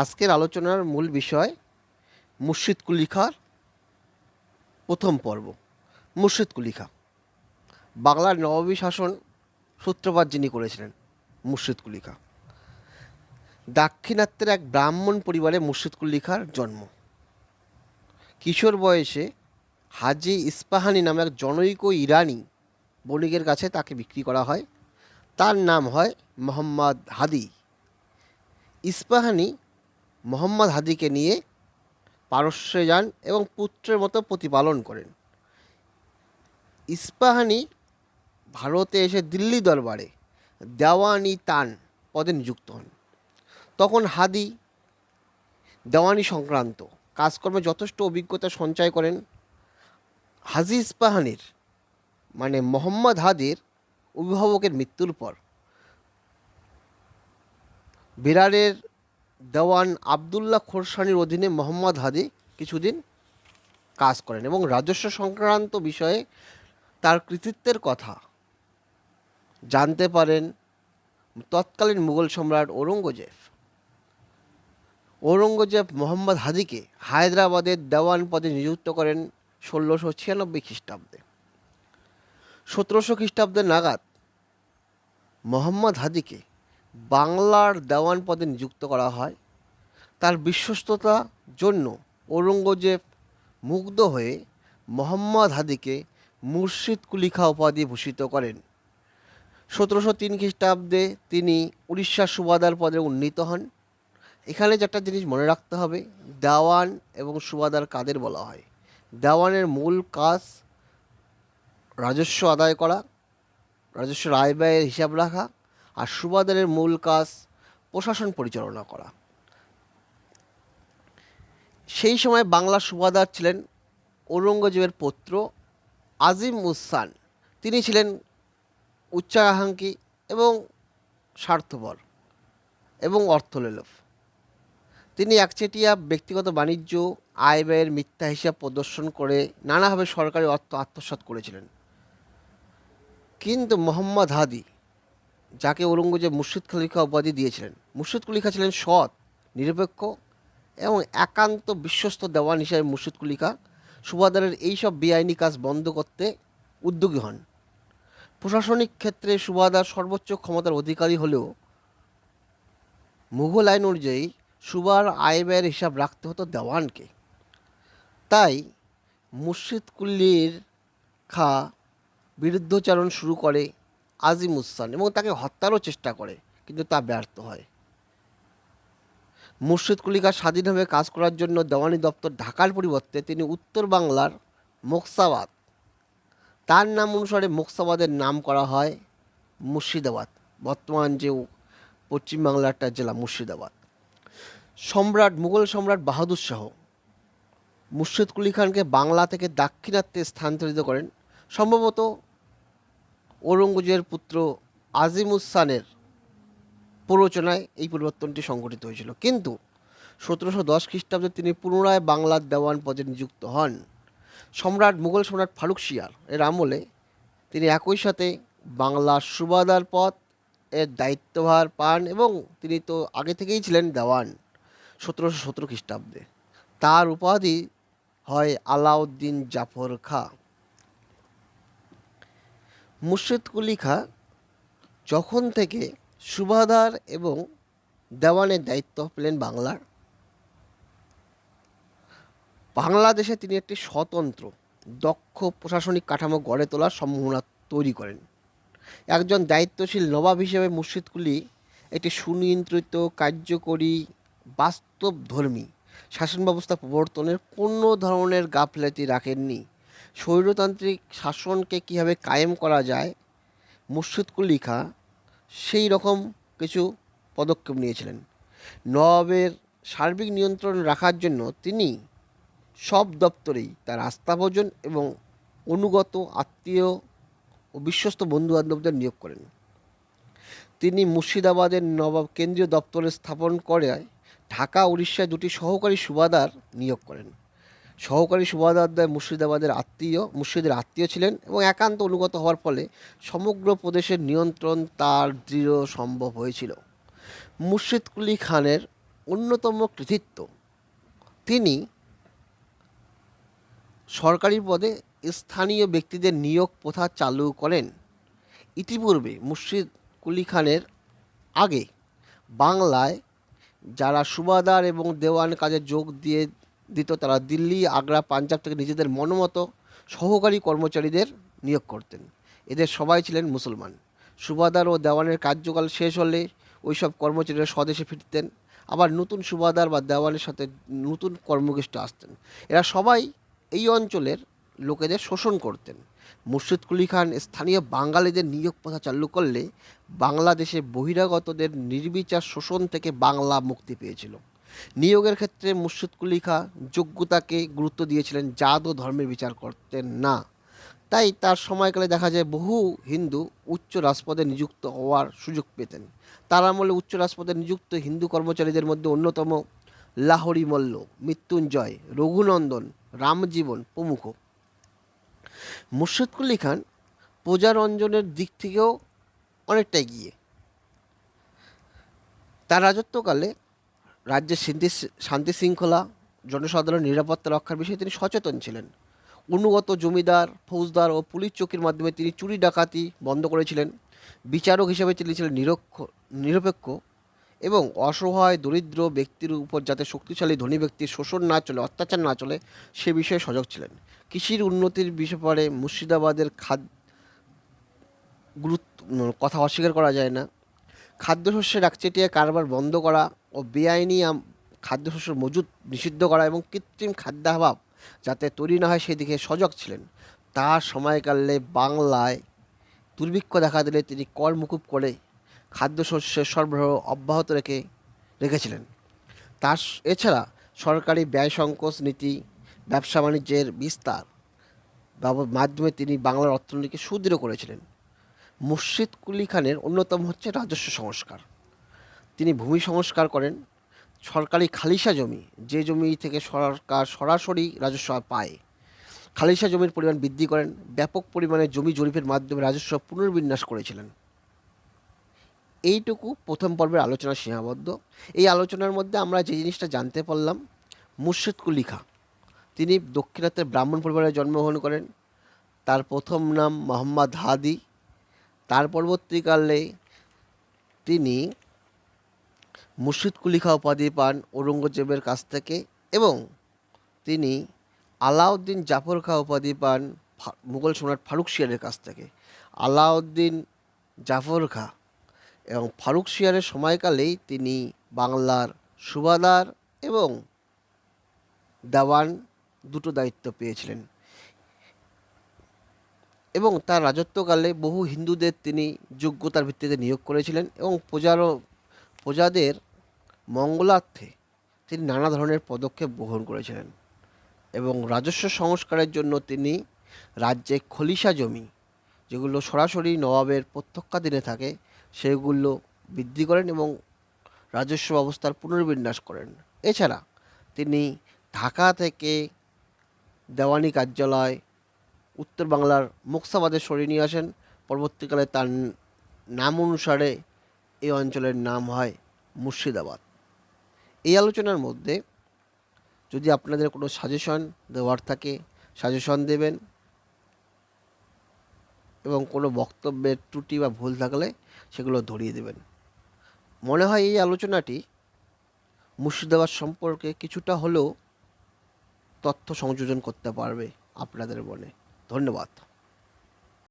আজকের আলোচনার মূল বিষয় মুর্শিদ কুলি খাঁর প্রথম পর্ব। মুর্শিদ কুলি খাঁ বাংলার নবাবী শাসন সূত্রপাত যিনি করেছিলেন মুর্শিদ কুলিখা দাক্ষিণাত্যের এক ব্রাহ্মণ পরিবারে মুর্শিদ কুলি খাঁর জন্ম। কিশোর বয়সে হাজি ইস্পাহানি নামে এক জনৈক ইরানি বণিকের কাছে তাকে বিক্রি করা হয়। তার নাম হয় মোহাম্মদ হাদি। ইস্পাহানি মোহাম্মদ হাদিকে নিয়ে পারস্যে যান এবং পুত্রের মতো প্রতিপালন করেন। ইস্পাহানি ভারতে এসে দিল্লি দরবারে দেওয়ানি তান পদে নিযুক্ত হন। তখন হাদি দেওয়ানি সংক্রান্ত কাজকর্মে যথেষ্ট অভিজ্ঞতা সঞ্চয় করেন। হাজি ইস্পাহানির মানে মোহাম্মদ হাদির অভিভাবকের মৃত্যুর পর বিরারের দেওয়ান আবদুল্লাহ খোরসানির অধীনে মোহাম্মদ হাদি কিছুদিন কাজ করেন এবং রাজস্ব সংক্রান্ত বিষয়ে তার কৃতিত্বের কথা জানতে পারেন তৎকালীন মুঘল সম্রাট ঔরঙ্গজেব। ঔরঙ্গজেব মোহাম্মদ হাদিকে হায়দ্রাবাদের দেওয়ান পদে নিযুক্ত করেন ষোলোশো ছিয়ানব্বই খ্রিস্টাব্দে। সতেরোশো খ্রিস্টাব্দে নাগাদ মোহাম্মদ হাদিকে বাংলার দেওয়ান পদে নিযুক্ত করা হয়। তার বিশ্বস্ততা জন্য ঔরঙ্গজেব মুগ্ধ হয়ে মোহাম্মদ হাদিকে মুর্শিদ কুলিখা উপাধি ভূষিত করেন। সতেরোশো তিন খ্রিস্টাব্দে তিনি উড়িষ্যার সুবাদার পদে উন্নীত হন। এখানে যে একটা জিনিস মনে রাখতে হবে, দেওয়ান এবং সুবাদার কাদের বলা হয়? দেওয়ানের মূল কাজ রাজস্ব আদায় করা, রাজস্ব রায় ব্যয়ের হিসাব রাখা আর সুবাদারের মূল কাজ প্রশাসন পরিচালনা করা। সেই সময় বাংলার সুবাদার ছিলেন ঔরঙ্গজেবের পুত্র আজিম উসান তিনি ছিলেন উচ্চাকাঙ্ক্ষী এবং স্বার্থপর এবং অর্থলোলভ তিনি একচেটিয়া ব্যক্তিগত বাণিজ্য, আয় ব্যয়ের মিথ্যা হিসাব প্রদর্শন করে নানাভাবে সরকারি অর্থ আত্মসাৎ করেছিলেন। কিন্তু মোহাম্মদ হাদি যাকে ঔরঙ্গজেব মুর্শিদ খলিফা উপাধি দিয়েছিলেন। মুর্শিদ খলিফা ছিলেন সৎ, নিরপেক্ষ এবং একান্ত বিশ্বস্ত দেওয়ান হিসাবে মুর্শিদ কুলিকা সুবাদারের এইসব বেআইনি কাজ বন্ধ করতে উদ্যোগী হন। প্রশাসনিক ক্ষেত্রে সুবাদার সর্বোচ্চ ক্ষমতার অধিকারী হলেও মুঘল আইন অনুযায়ী সুবার আয় ব্যয়ের হিসাব রাখতে হতো দেওয়ানকে। তাই মুর্শিদ কুল্লির খা বিরুদ্ধচারণ শুরু করে আজিম উসান এবং তাকে হত্যারও চেষ্টা করে, কিন্তু তা ব্যর্থ হয়। মুর্শিদ কুলিকা স্বাধীনভাবে কাজ করার জন্য দেওয়ানি দপ্তর ঢাকার পরিবর্তে তিনি উত্তর বাংলার মোকসাবাদ, তার নাম অনুসারে মোকসাবাদের নাম করা হয় মুর্শিদাবাদ, বর্তমান যে পশ্চিমবাংলার একটা জেলা মুর্শিদাবাদ। সম্রাট, মুঘল সম্রাট বাহাদুর শাহ মুর্শিদ কুলি খানকে বাংলা থেকে দাক্ষিণাত্যে স্থানান্তরিত করেন। সম্ভবত ঔরঙ্গজেবের পুত্র আজিমুসানের প্ররোচনায় এই পরিবর্তনটি সংঘটিত হয়েছিল। কিন্তু সতেরোশো দশ খ্রিস্টাব্দে তিনি পুনরায় বাংলার দেওয়ান পদে নিযুক্ত হন। সম্রাট মুঘল সম্রাট ফারুক শিয়ার এর আমলে তিনি একই সাথে বাংলার সুবাদার পদ এর দায়িত্বভার পান এবং তিনি তো আগে থেকেই ছিলেন দেওয়ান সতেরোশো সতেরো খ্রিস্টাব্দে। তার উপাধি হয় আলাউদ্দিন জাফর খা। মুর্শিদ কুলি খা যখন থেকে সুবাদার এবং দেওয়ানের দায়িত্ব পেলেন বাংলার। বাংলাদেশে তিনি একটি স্বতন্ত্র, দক্ষ প্রশাসনিক কাঠামো গড়ে তোলার সম্ভাবনা তৈরি করেন। একজন দায়িত্বশীল নবাব হিসেবে মুর্শিদ কুলি একটি সুনিয়ন্ত্রিত, কার্যকরী, বাস্তবধর্মী শাসন ব্যবস্থা প্রবর্তনের কোনো ধরনের গাফলেতি রাখেননি। স্বৈরতান্ত্রিক শাসনকে কীভাবে কায়েম করা যায় মুর্শিদ কুলি খা সেই রকম কিছু পদক্ষেপ নিয়েছিলেন। নবাবের সার্বিক নিয়ন্ত্রণ রাখার জন্য তিনি সব দপ্তরেই তার আস্থাভোজন এবং অনুগত আত্মীয় ও বিশ্বস্ত বন্ধুবান্ধবদের নিয়োগ করেন। তিনি মুর্শিদাবাদের নবাব কেন্দ্রীয় দপ্তরে স্থাপন করে ঢাকা, উড়িষ্যায় দুটি সহকারী সুবাদার নিয়োগ করেন। সহকারী সুবাদারদ্বয় মুর্শিদাবাদের আত্মীয়, মুর্শিদের আত্মীয় ছিলেন এবং একান্ত অনুগত হওয়ার ফলে সমগ্র প্রদেশের নিয়ন্ত্রণ তার দৃঢ় সম্ভব হয়েছিল। মুর্শিদ কুলি খানের অন্যতম কৃতিত্ব। তিনি সরকারি পদে স্থানীয় ব্যক্তিদের নিয়োগ প্রথা চালু করেন। ইতিপূর্বে মুর্শিদ কুলি খানের আগে বাংলায় যারা সুবাদার এবং দেওয়ান কাজে যোগ দিয়ে দিত তারা দিল্লি, আগ্রা, পাঞ্জাব থেকে নিজেদের মনোমতো সহকারী কর্মচারীদের নিয়োগ করতেন। এদের সবাই ছিলেন মুসলমান। সুবাদার ও দেওয়ানের কার্যকাল শেষ হলে ওইসব কর্মচারীরা স্বদেশে ফিরতেন। আবার নতুন সুবাদার বা দেওয়ানের সাথে নতুন কর্মকৃষ্ট আসতেন। এরা সবাই এই অঞ্চলের লোকেদের শোষণ করতেন। মুর্শিদ কুলি খান স্থানীয় বাঙালিদের নিয়োগ প্রথা চালু করলে বাংলাদেশে বহিরাগতদের নির্বিচার শোষণ থেকে বাংলা মুক্তি পেয়েছিল। নিয়োগের ক্ষেত্রে মুর্শিদ কুলি খা যোগ্যতাকে গুরুত্ব দিয়েছিলেন, জাত ও ধর্মের বিচার করতেন না। তাই তার সময়কালে দেখা যায় বহু হিন্দু উচ্চ রাজপদে নিযুক্ত হওয়ার সুযোগ পেতেন। তার আমলে উচ্চ রাজপদে নিযুক্ত হিন্দু কর্মচারীদের মধ্যে অন্যতম লাহরি মল্ল, মৃত্যুঞ্জয়, রঘুনন্দন, রামজীবন প্রমুখ। মুর্শিদ কুলি খান প্রজারঞ্জনের দিক থেকেও অনেকটা এগিয়ে। তার রাজত্বকালে রাজ্যের শান্তি শান্তি শৃঙ্খলা জনসাধারণ নিরাপত্তা রক্ষার বিষয়ে তিনি সচেতন ছিলেন। অনুগত জমিদার, ফৌজদার ও পুলিশ চৌকির মাধ্যমে তিনি চুরি, ডাকাতি বন্ধ করেছিলেন। বিচারক হিসেবে তিনি ছিলেন নিরক্ষ, নিরপেক্ষ এবং অসহায়, দরিদ্র ব্যক্তির উপর যাতে শক্তিশালী ধনী ব্যক্তির শোষণ না চলে, অত্যাচার না চলে, সে বিষয়ে সজাগ ছিলেন। কৃষির উন্নতির বিষয়ে মুর্শিদাবাদের খাদ, গুরুত্ব, কথা অস্বীকার করা যায় না। খাদ্যশস্যের একচেটিয়া কারবার বন্ধ করা ও বেআইনি খাদ্যশস্য মজুদ নিষিদ্ধ করা এবং কৃত্রিম খাদ্যাভাব যাতে তৈরি না হয় সেদিকে সজাগ ছিলেন। তার সময়কালে বাংলায় দুর্ভিক্ষ দেখা দিলে তিনি কর মুকুব করে খাদ্যশস্যের সরবরাহ অব্যাহত রেখে, রেখেছিলেন। তার এছাড়া সরকারি ব্যয় সংকোচ নীতি, ব্যবসা বাণিজ্যের বিস্তার মাধ্যমে তিনি বাংলার অর্থনীতিকে সুদৃঢ় করেছিলেন। মুর্শিদ কুলি খানের অন্যতম হচ্ছে রাজস্ব সংস্কার। তিনি ভূমি সংস্কার করেন। সরকারি খালিসা জমি, যে জমি থেকে সরকার সরাসরি রাজস্ব পায় খালিসা জমির পরিমাণ বৃদ্ধি করেন। ব্যাপক পরিমাণে জমি জরিপের মাধ্যমে রাজস্ব পুনর্বিন্যাস করেছিলেন। এইটুকু প্রথম পর্বের আলোচনা সীমাবদ্ধ। এই আলোচনার মধ্যে আমরা যে জিনিসটা জানতে পারলাম মুর্শিদ কুলি খাঁ তিনি দক্ষিণাত্যের ব্রাহ্মণ পরিবারে জন্মগ্রহণ করেন। তার প্রথম নাম মোহাম্মদ হাদি। তার পরবর্তীকালে তিনি মুর্শিদ কুলিখা উপাধি পান ঔরঙ্গজেবের কাছ থেকে এবং তিনি আলাউদ্দিন জাফর খা উপাধি পান মুঘল সম্রাট ফারুক শিয়ারের কাছ থেকে। আলাউদ্দিন জাফর খা এবং ফারুক শিয়ারের সময়কালেই তিনি বাংলার সুবাদার এবং দেওয়ান দুটো দায়িত্ব পেয়েছিলেন। এবং তার রাজত্বকালে বহু হিন্দুদের তিনি যোগ্যতার ভিত্তিতে নিয়োগ করেছিলেন এবং প্রজারও, প্রজাদের মঙ্গলার্থে তিনি নানা ধরনের পদক্ষেপ গ্রহণ করেছিলেন এবং রাজস্ব সংস্কারের জন্য তিনি রাজ্যে খলিশা জমি, যেগুলো সরাসরি নবাবের প্রত্যক্ষাধীনে থাকে, সেগুলো বৃদ্ধি করেন এবং রাজস্ব ব্যবস্থার পুনর্বিন্যাস করেন। এছাড়া তিনি ঢাকা থেকে দেওয়ানি কার্যালয়, উত্তর বাংলার মুক্সাবাদে সরিয়ে নিয়ে আসেন। পরবর্তীকালে তার নাম অনুসারে এই অঞ্চলের নাম হয় মুর্শিদাবাদ। এই আলোচনার মধ্যে যদি আপনাদের কোনো সাজেশন দেওয়ার থাকে সাজেশন দেবেন এবং কোনো বক্তব্যের ত্রুটি বা ভুল থাকলে সেগুলো ধরিয়ে দেবেন। মনে হয় এই আলোচনাটি মুর্শিদাবাদ সম্পর্কে কিছুটা হলেও তথ্য সংযোজন করতে পারবে আপনাদের মনে। ধন্যবাদ।